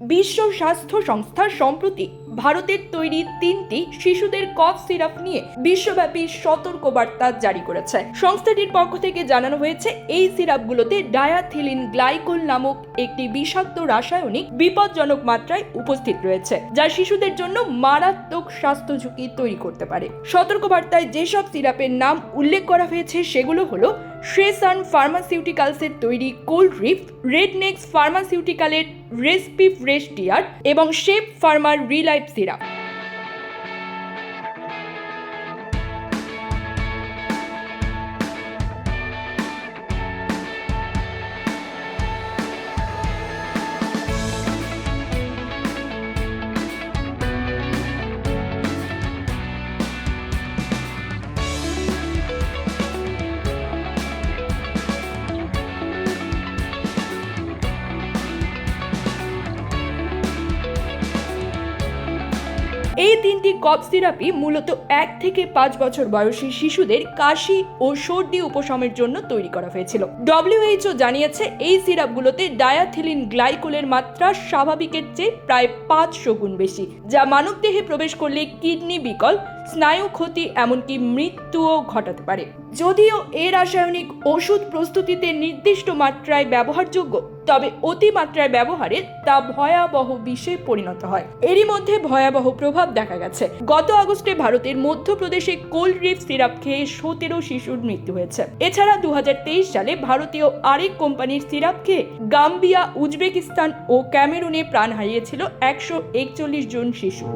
বিশ্ব স্বাস্থ্য সংস্থা সম্প্রতি ভারতের তৈরি তিনটি শিশুদের কফ সিরাপ নিয়ে বিশ্বব্যাপী সতর্কবার্তা জারি করেছে। সংস্থাটির পক্ষ থেকে জানানো হয়েছে, এই সিরাপগুলোতে ডায়াথিলিন গ্লাইকোল নামক একটি বিষাক্ত রাসায়নিক বিপজ্জনক মাত্রায় উপস্থিত রয়েছে, যা শিশুদের জন্য মারাত্মক স্বাস্থ্য ঝুঁকি তৈরি করতে পারে। সতর্কবার্তায় যেসব সিরাপের নাম উল্লেখ করা হয়েছে, সেগুলো হলো শ্রেসান ফার্মাসিউটিক্যালসের তৈরি কোল্ড রিফ রেডনেক্স ফার্মাসিউটিক্যালের রেসপি ফ্রেশ ডিয়ার এবং শেপ ফার্মার রিলাইফ সিরাপ এই তিনটি কফ সিরাপই মূলত এক থেকে পাঁচ বছর বয়সী শিশুদের কাশি ও সর্দি উপশমের জন্য তৈরি করা হয়েছিল। ডব্লিউএইচও জানিয়েছে, এই সিরাপগুলোতে ডায়াথিলিন গ্লাইকোলের মাত্রা স্বাভাবিকের চেয়ে প্রায় পাঁচশো গুণ বেশি, যা মানবদেহে প্রবেশ করলে কিডনি বিকল, স্নায়ু ক্ষতি, এমনকি মৃত্যুও ঘটাতে পারে। যদিও এ রাসায়নিক ওষুধ প্রস্তুতিতে নির্দিষ্ট মাত্রায় ব্যবহারযোগ্য তবে অতিমাত্রায় ব্যবহারে তা ভয়াবহ বিষে পরিণত হয়। এরই মধ্যে ভয়াবহ প্রভাব দেখা গেছে। গত আগস্টে ভারতের মধ্যপ্রদেশে কোল্ড রিফ সিরাপ খেয়ে সতেরো শিশুর মৃত্যু হয়েছে। এছাড়া দুহাজার তেইশ সালে ভারতীয় আরেক কোম্পানির সিরাপ খেয়ে গাম্বিয়া, উজবেকিস্তান ও ক্যামেরুনে প্রাণ হারিয়েছিল একশো একচল্লিশ জন শিশু।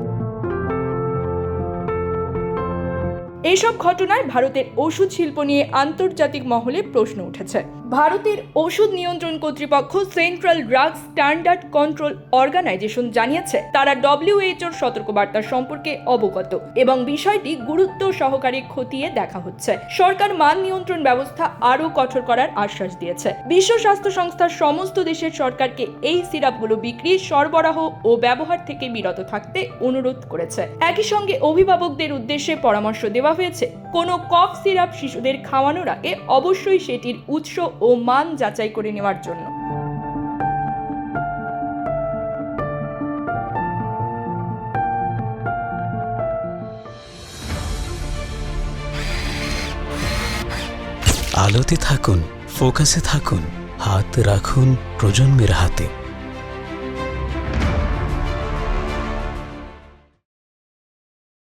এসব ঘটনায় ভারতের ওষুধ শিল্প নিয়ে আন্তর্জাতিক মহলে প্রশ্ন উঠেছে। ভারতের ওষুধ নিয়ন্ত্রণ কর্তৃপক্ষ central drug standard control organisation জানিয়েছে, তারা ডব্লিউএইচওর সতর্কবার্তা সম্পর্কে অবগত এবং বিষয়টি গুরুত্ব সহকারে খতিয়ে দেখা হচ্ছে। সরকার মান নিয়ন্ত্রণ ব্যবস্থা আরও কঠোর করার আশ্বাস দিয়েছে। বিশ্ব স্বাস্থ্য সংস্থার সমস্ত দেশের সরকারকে এই সিরাপগুলো বিক্রি, সরবরাহ ও ব্যবহার থেকে বিরত থাকতে অনুরোধ করেছে। একই সঙ্গে অভিভাবকদের উদ্দেশ্যে পরামর্শ দেওয়া হয়েছে, কোনো কফ সিরাপ শিশুদের খাওয়ানোর আগে অবশ্যই সেটির উৎস ও মান যাচাই করে নেওয়ার জন্য। আলোতে থাকুন ফোকাসে থাকুন হাত রাখুন প্রজন্মের হাতে।